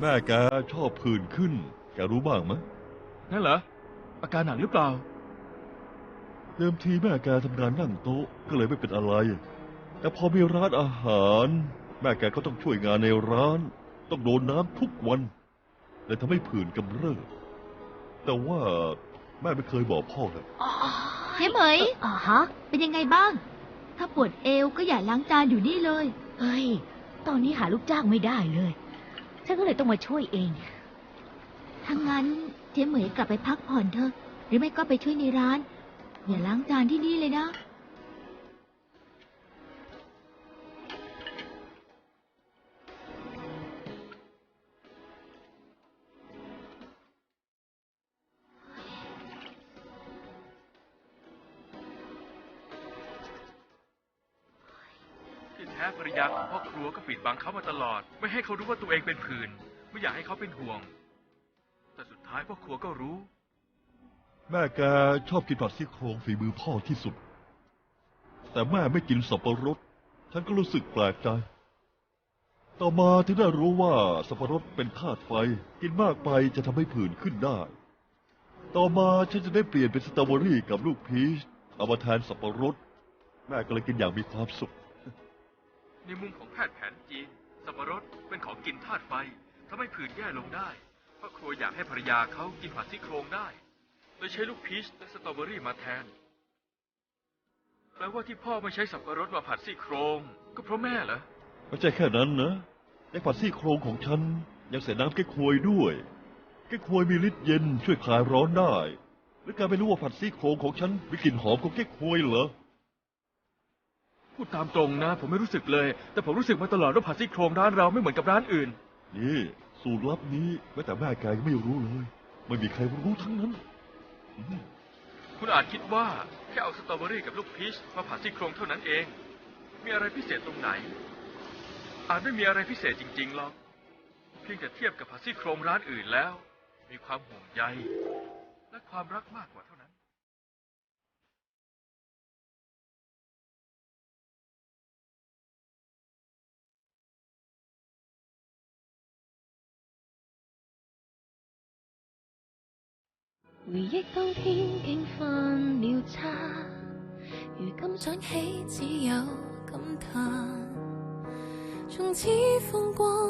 แม่แกชอบผื่นขึ้น แกรู้บ้างไหมนั่นเหรอ อาการหนักหรือเปล่า เดิมทีแม่แกทำงานนั่งโต๊ะก็เลยไม่เป็นอะไร แต่พอมีร้านอาหาร แม่แกก็ต้องช่วยงานในร้าน ต้องโดนน้ำทุกวันเลยทำให้ผื่นกำเริบแต่ว่าแม่ไม่เคยบอกพ่อเลยเจ๊เหมยอ่าฮะ เป็นยังไงบ้าง ถ้าปวดเอวก็อย่าล้างจานอยู่นี่เลย เฮ้ย ตอนนี้หาลูกจ้างไม่ได้เลย ฉันก็เลยต้องมาช่วยเอง ทั้างั้นเจ๊เหมยกลับไปพักผ่อนเถอะ หรือไม่ก็ไปช่วยในร้าน อย่าล้างจานที่นี่เลยนะ ที่แท้ภรรยาของพ่อครัวก็ปิดบังเขามาตลอด ไม่ให้เขารู้ว่าตัวเองเป็นผื่นไม่อยากให้เขาเป็นห่วง แต่สุดท้ายพ่อครัวก็รู้ แม่แกชอบกินผัดซี่โครงฝีมือพ่อที่สุด แต่แม่ไม่กินสับปะรด ฉันก็รู้สึกแปลกใจ ต่อมาถึงได้รู้ว่าสับปะรดเป็นธาตุไฟ กินมากไปจะทำให้ผื่นขึ้นได้ ต่อมาฉันจะได้เปลี่ยนเป็นสตรอเบอรี่กับลูกพีชเอามาแทนสับปะรด แม่ก็เลยกินอย่างมีความสุข ในมุมของแพทย์แผนจีน สับปะรดเป็นของกินธาตุไฟทำให้ผื่นแย่ลงได้พ่อครัวอยากให้ภรรยาเขากินผัดซี่โครงได้เลยใช้ลูกพีชและสตรอเบอรี่มาแทนแปลว่าที่พ่อไม่ใช้สับปะรดมาผัดซี่โครง ก็เพราะแม่เหรอไม่ใช่แค่นั้นนะในผัดซี่โครงของฉันยังใส่น้ำแก้ควยด้วยแก้ควยมีฤทธิ์เย็นช่วยคลายร้อนได้ หรือการไม่รู้ว่าผัดซี่โครงของฉันมีกลิ่นหอมของแก้ควยเหรอ พูดตามตรงนะ ผมไม่รู้สึกเลย แต่ผมรู้สึกมาตลอดว่าผัดซี่โครงร้านเราไม่เหมือนกับร้านอื่น นี่สูตรลับนี้แม้แต่แม่แกยังไม่รู้เลย ไม่มีใครรู้ทั้งนั้นอืมคุณอาจคิดว่าแค่เอาสตรอเบอรี่กับลูกพีชมาผัดซี่โครงเท่านั้นเอง มีอะไรพิเศษตรงไหน อาจไม่มีอะไรพิเศษจริงๆหรอก เพียงแต่เทียบกับผัดซี่โครงร้านอื่นแล้ว มีความห่วงใย และความรักมากกว่าเท่านั้น 回忆当天竟犯了差，如今想起只有感叹，从此风光。